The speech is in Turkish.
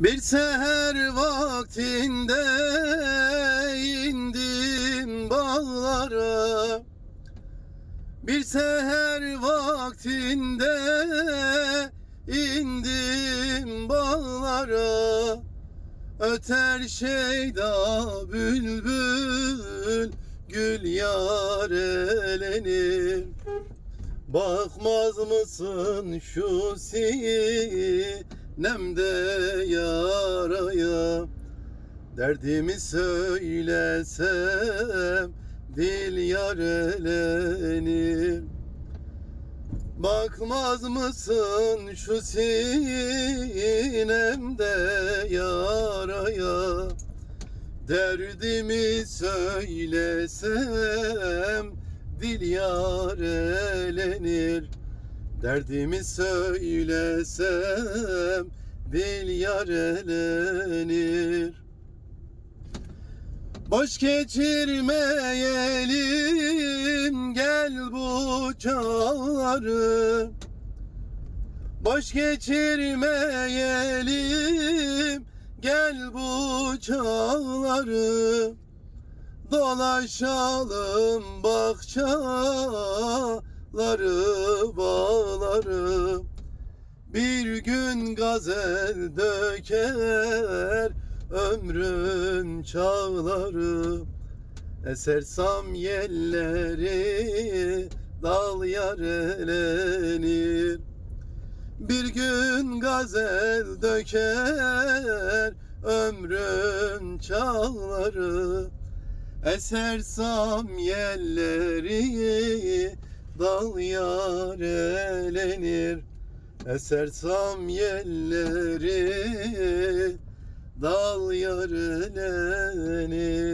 Bir seher vaktinde indim bağlara. Bir seher vaktinde indim bağlara. Öter şeyda bülbül gül yar elenir Bakmaz mısın şu sinemde yaraya. Derdimi söylesem dil yar elenir. Bakmaz mısın şu sinemde yaraya? Derdimi söylesem dil yar elenir Derdimi söylesem dil yar elenir. Boş geçirmeyelim gel bu çağrı. Boş geçirmeyelim gel bu çağları Dolaşalım bahçaları bağları Bir gün gazel döker ömrün çağları. Eser sam yelleri dal yar elenir. Bir gün gazel döker ömrün çağları. Eser sam yelleri dal yar elenir Eser sam yelleri. Dal yar elenir